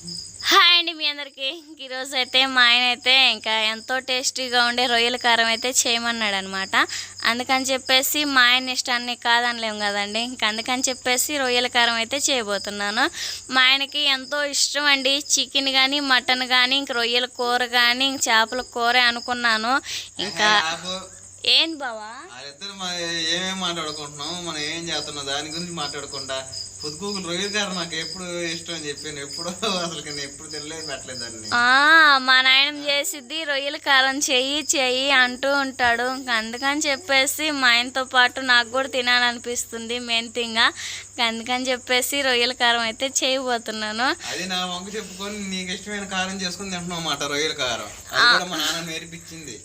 Hi అండి మీ అందరికి. ఈరోజు అయితే మా ఆయన అయితే ఇంకా ఎంతో టేస్టీగా ఉండే రొయ్యల కారం అయితే చేయమన్నాడు అనమాట అందుకని చెప్పేసి మా ఆయన ఇష్టాన్ని కాదనలేము కదండి. ఇంకా అందుకని చెప్పేసి రొయ్యల కారం అయితే చేయబోతున్నాను. మా ఆయనకి ఎంతో ఇష్టం అండి. చికెన్ కానీ మటన్ కానీ ఇంక రొయ్యల కూర కానీ ఇంక చేపల కూర అనుకున్నాను. ఇంకా. ఏంది బావా? ఏమేమి మాట్లాడుకుంటున్నాం మనం ఏం చేస్తున్నాం దాని గురించి మాట్లాడకుండా రొయ్యల గారు నాకు ఎప్పుడు ఇష్టం అని చెప్పాను. ఎప్పుడు అసలు నేను ఎప్పుడు తినలేదు పెట్టలేదు దాన్ని. మా నాయన చేసిద్ది రొయ్యల కారం చెయ్యి చెయ్యి అంటూ ఉంటాడు. అందుకని చెప్పేసి మా ఆయనతో పాటు నాకు కూడా తినాలనిపిస్తుంది మెయిన్ థింగ్ అందుకని చెప్పేసి రొయ్యల కారం అయితే చేయబోతున్నాను. అది నా వంక చెప్పుకొని నీకు ఇష్టమైన కారం చేసుకుని తింటున్నావు అన్నమాట రొయ్యల కారం. మా నాన్న నేర్పించింది.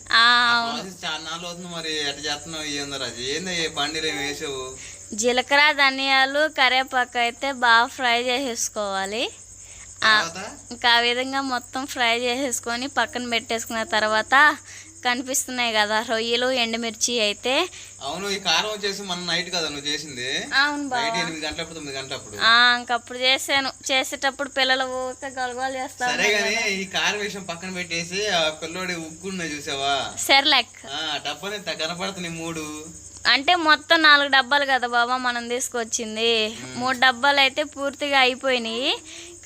చాలా నాలుగు అవుతుంది మరి ఎట్ట చేస్తున్నావు ఏందో రాజు. ఏంది ఈ బండిలో ఏం వేసావు? జీలకర్ర ధనియాలు కరివేపాకు అయితే బాగా ఫ్రై చేసేసుకోవాలి. ఇంకా ఆ విధంగా మొత్తం ఫ్రై చేసేసుకొని పక్కన పెట్టేసుకున్న తర్వాత కనిపిస్తున్నాయి కదా రొయ్యలు ఎండుమిర్చి అయితే. అవును ఈ కారం వచ్చేసి మన నైట్ కదా నువ్వు చేసింది. అవును బా. నైట్ ఎనిమిది గంటలప్పుడు తొమ్మిది గంటలప్పుడు ఇంకప్పుడు చేశాను. చేసేటప్పుడు పిల్లలు ఊరికే గొలగోలు చేస్తారు సరే గానీ ఈ కారం విషయం పక్కన పెట్టేసి ఆ పిల్లోడి ఉగ్గున్న చూసావా? సెర్లాక్. డబ్బని కనపడుతున్నాయి మూడు. అంటే మొత్తం నాలుగు డబ్బాలు కదా బాబా మనం తీసుకొచ్చింది. మూడు డబ్బాలు అయితే పూర్తిగా అయిపోయినాయి.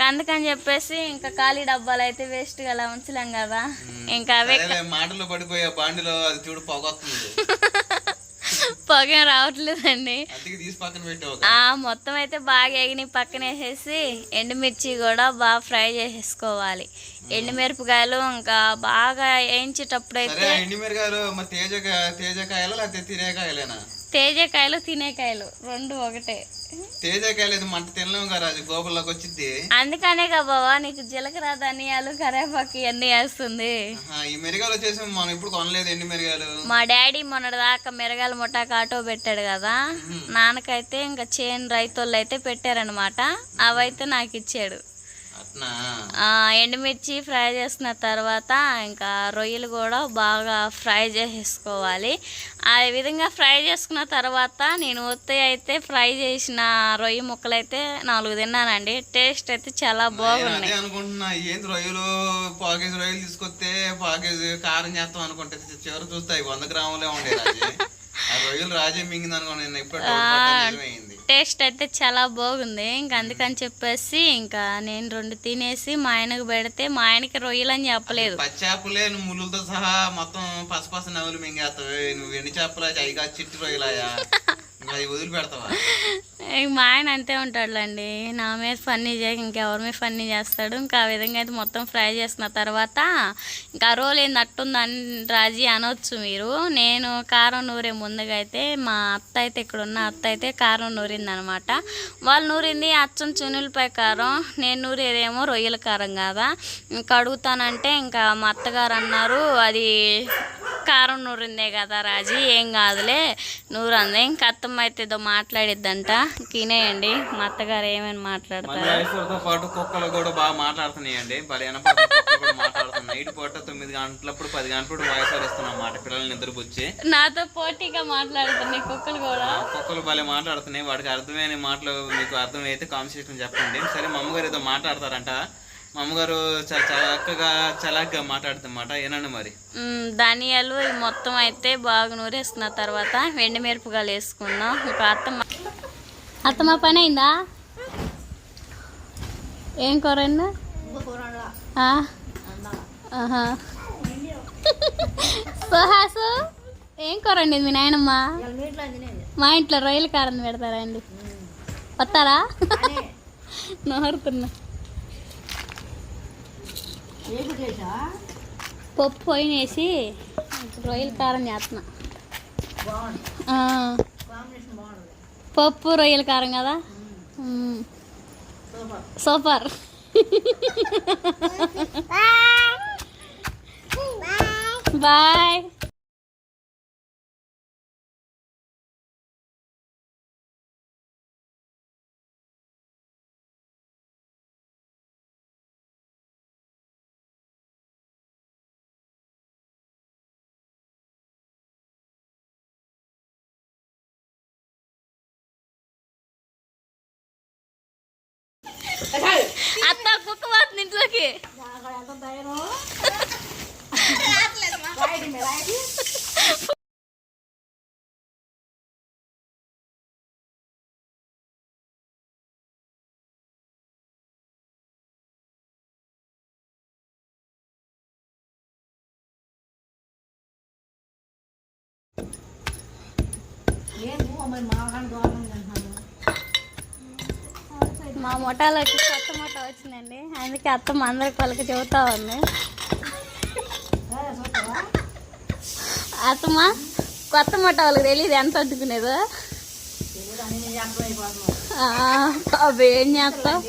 అందుకని చెప్పేసి ఇంకా ఖాళీ డబ్బాలు అయితే వేస్ట్ అలా ఉంచలేం కదా. ఇంకా అవే మాటలో పడిపోయే బాండిలో అది చూడు పొగొస్తుంది పొగ రావట్లేదండి. మొత్తం అయితే బాగా ఎగిని పక్కన వేసేసి ఎండుమిర్చి కూడా బాగా ఫ్రై చేసేసుకోవాలి. ఎండుమిరపకాయలు ఇంకా బాగా వేయించేటప్పుడు అయితే తేజకాయలు తినేకాయలు రెండు ఒకటే. తేజకాయలు మంట తినలేము కదా గోపుల్లోకి వచ్చింది అందుకనే బావా నీకు జీలకర్ర ధనియాలు కరివేపాకు ఇవన్నీ వేస్తుంది. ఈ మిరగాయలు వచ్చేసి మనం ఇప్పుడు కొనలేదు ఎండి మిరగాయలు మా డాడీ మొన్నటిదాకా మిరగాయల ముఠాకు ఆటో పెట్టాడు కదా. నాన్నకైతే ఇంకా చేను రైతులు అయితే పెట్టారనమాట అవైతే నాకు ఇచ్చాడు. ఎండుమిర్చి ఫ్రై చేసిన తర్వాత ఇంకా రొయ్యలు కూడా బాగా ఫ్రై చేసేసుకోవాలి. ఆ విధంగా ఫ్రై చేసుకున్న తర్వాత నేను ఒత్తి అయితే ఫ్రై చేసిన రొయ్య ముక్కలు అయితే నాలుగు తిన్నానండి. టేస్ట్ అయితే చాలా బాగున్నాయి. అదే అనుకుంటున్నా ఏంది రొయ్యలు? పాకేజ్ రొయ్యలు తీసుకొస్తే పాకేజ్ కారం చేస్తాం అనుకుంటే చివరి చూస్తే వంద గ్రాములే ఉండేది టేస్ట్ అయితే చాలా బాగుంది. ఇంకా అందుకని చెప్పేసి ఇంకా నేను రెండు తినేసి మా ఆయనకు పెడితే మా ఆయనకి రొయ్యలు అని చెప్పలేదు పచ్చాపులే నువ్వు ముళ్ళులతో సహా మొత్తం పసపస నవ్వులు మింగేస్తావు. నువ్వు ఎన్ని చేపలు చిట్టి రొయ్యలాయా? వదిలిపెడతావా? మా ఆయన అంతే ఉంటాడులేండి. నా మీద ఫన్నీ చేయక ఇంకెవరి మీద ఫన్నీ చేస్తాడు. ఇంకా ఆ విధంగా అయితే మొత్తం ఫ్రై చేసిన తర్వాత ఇంకా ఆ రోల్ ఏంది రాజీ అనొచ్చు మీరు. నేను కారం నూరే ముందుగా అయితే మా అత్త అయితే ఇక్కడ ఉన్న అత్త అయితే కారం నూరింది అనమాట వాళ్ళు నూరింది అచ్చం చునులపై కారం నేను నూరేదేమో రొయ్యల కారం కదా? ఇంకా అడుగుతానంటే ఇంకా మా అత్తగారు అన్నారు అది కారం నూరిందే కదా రాజీ ఏం కాదులే నూరు అందే ఇంకా అత్తమ్మ అయితే ఏదో మాట్లాడిద్దంట. తినేయండి. మా అత్తగారు ఏమైనా మన మాట్లాడతారు పాటు కుక్కలు కూడా బాగా మాట్లాడుతున్నాయండి. కూడా మాట్లాడుతున్నాయి. నైట్ పూట తొమ్మిది గంటలప్పుడు పది గంటలప్పుడు వయసు ఇస్తున్నాం అన్నమాట పిల్లల్ని నిద్రపుచ్చి. నాతో పోటీగా మాట్లాడుతున్నాయి కుక్కలు కూడా. కుక్కలు భలే మాట్లాడుతున్నాయి. వాడికి అర్థమైన మాటలు మీకు అర్థమైతే కాన్వర్సేషన్ చెప్పండి. సరే మా అమ్మగారు ఏదో మాట్లాడతారంట. మా అమ్మగారు చాలా చక్కగా చలాక్గా మాట్లాడుతున్నమాట ఏనండి మరి? ధనియాలు మొత్తం అయితే బాగా నూరేసుకున్న తర్వాత వెండి మిరపకాయలు వేసుకున్నాం ఇంకా అత్తమ్మ అత్తమ్మ పని అయిందా ఏం కూర సుహాసు ఏం కూర అండి మీ నాయనమ్మ? మా ఇంట్లో రొయ్యల కారం పెడతారా అండి వస్తారా? నోరుతున్నా. పప్పు పోయినేసి రొయ్యల కారం చేస్తున్నా. పప్పు రొయ్యల కారం కదా మ్మ్. సూపర్ బాయ్ आता कोकवात निघलं की Yeah, no, my mom and daughter. మా మొటాలోకి కొత్త మొట్ట వచ్చిందండి. అందుకే అత్తమ్మ అందరికి వాళ్ళకి చెబుతా ఉంది. అత్తమ్మ కొత్త మొట్ట వాళ్ళకి తెలియదు ఎంత వండుకునేదో ఆ, ఏం చేస్తావు?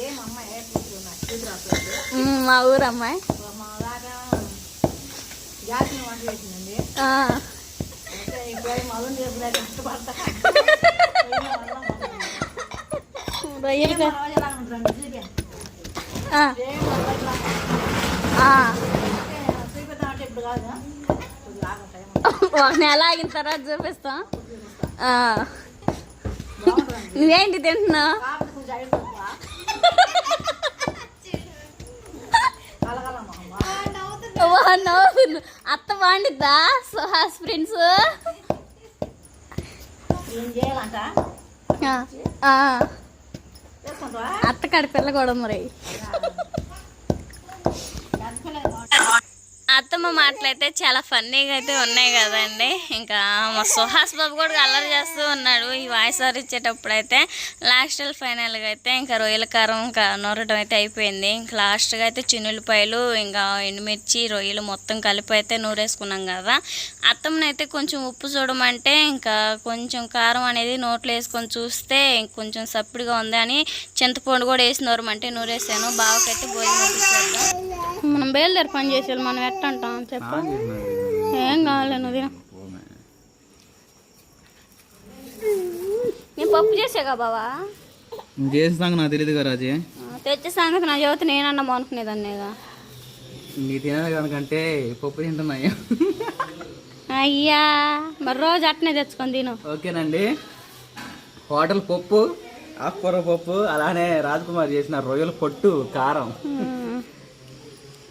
మా ఊరు అమ్మాయి. రొయ్యలు ఒక నెల ఆగిన తర్వాత చూపిస్తాం. నువ్వేంటి తింటున్నావు. అత్త బాగుండిద్దా? సుహాస్ ఫ్రెండ్స్? ఏం చేయాలంట? చేసుకుంటావా అత్త కాడ పిల్ల కూడా మరి. అత్తమ్మ మాటలైతే చాలా ఫన్నీగా అయితే ఉన్నాయి కదండి. ఇంకా మా సుహాస్ బాబు కూడా అల్లరి చేస్తూ ఉన్నాడు. ఈ వాయిస్ ఓవర్ ఇచ్చేటప్పుడు అయితే లాస్ట్ ఫైనల్గా అయితే ఇంకా రొయ్యల కారం ఇంకా నూరటం అయితే అయిపోయింది. ఇంకా లాస్ట్గా అయితే చిన్నులపాయలు ఇంకా ఎండుమిర్చి రొయ్యలు మొత్తం కలిపి అయితే నూరేసుకున్నాం కదా. అత్తమ్మనైతే కొంచెం ఉప్పు చూడమంటే ఇంకా కొంచెం కారం అనేది నోట్లో వేసుకొని చూస్తే కొంచెం సప్పిడిగా ఉంది అని చింతపండు కూడా వేసి నూరమంటే నూరేసాను. బావకైతే భోజనం మనం బయలుదేరి పని చేసేది మనం ఎట్టంటాం? చెప్పు ఏం కావాలి నువ్వు తిను. నేను పప్పు చేసాగా బావా? చేస్తాక నాకు తెలియదు కదా రాజీ తెచ్చే సంగతి నా చదివితే నేనన్నా అనుకునేదాన్నేగా నీ తినదు కనుకంటే పప్పు తింటున్నాయి. అయ్యా మరి రోజు అట్నే తెచ్చుకొని తిను. ఓకేనండి. హోటల్ పప్పు ఆకుకూర పప్పు అలానే రాజ్కుమార్ చేసిన రొయ్యల పొట్టు కారం.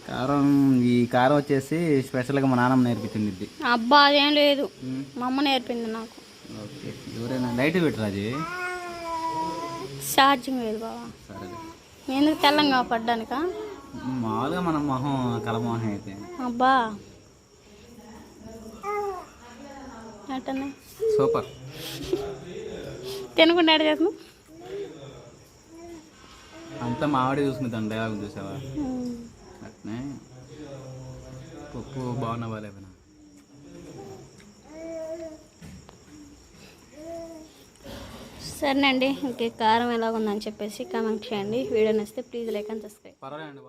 కారం ఈ కారం వచ్చేసి స్పెషల్గా మా నాన్నమ్మ నేర్పించింది ఇది అబ్బా అదేం లేదు. మా అమ్మ నేర్పింది నాకు. ఓకే. ఎవరైనా లైట్ రాజీ ఛార్జింగ్ లేదు బావా. సరే ఎందుకు తెల్లంగా పడ్డానికా మామూలుగా మన మొహం కలమోహం అయితే. అబ్బా. సూపర్. తినకుండా చేసిన అంతా మావాడే చూసుకుంటాను డైలాగ్ చూసావా? అట్నే. పప్పు బాగున్నా బాగాలేదనా సరేనండి ఇంకే కారం ఎలాగుందని చెప్పేసి కామెంట్ చేయండి. వీడియో నచ్చితే ప్లీజ్ లైక్ అండ్ సబ్స్క్రైబ్. పర్వాలేదండి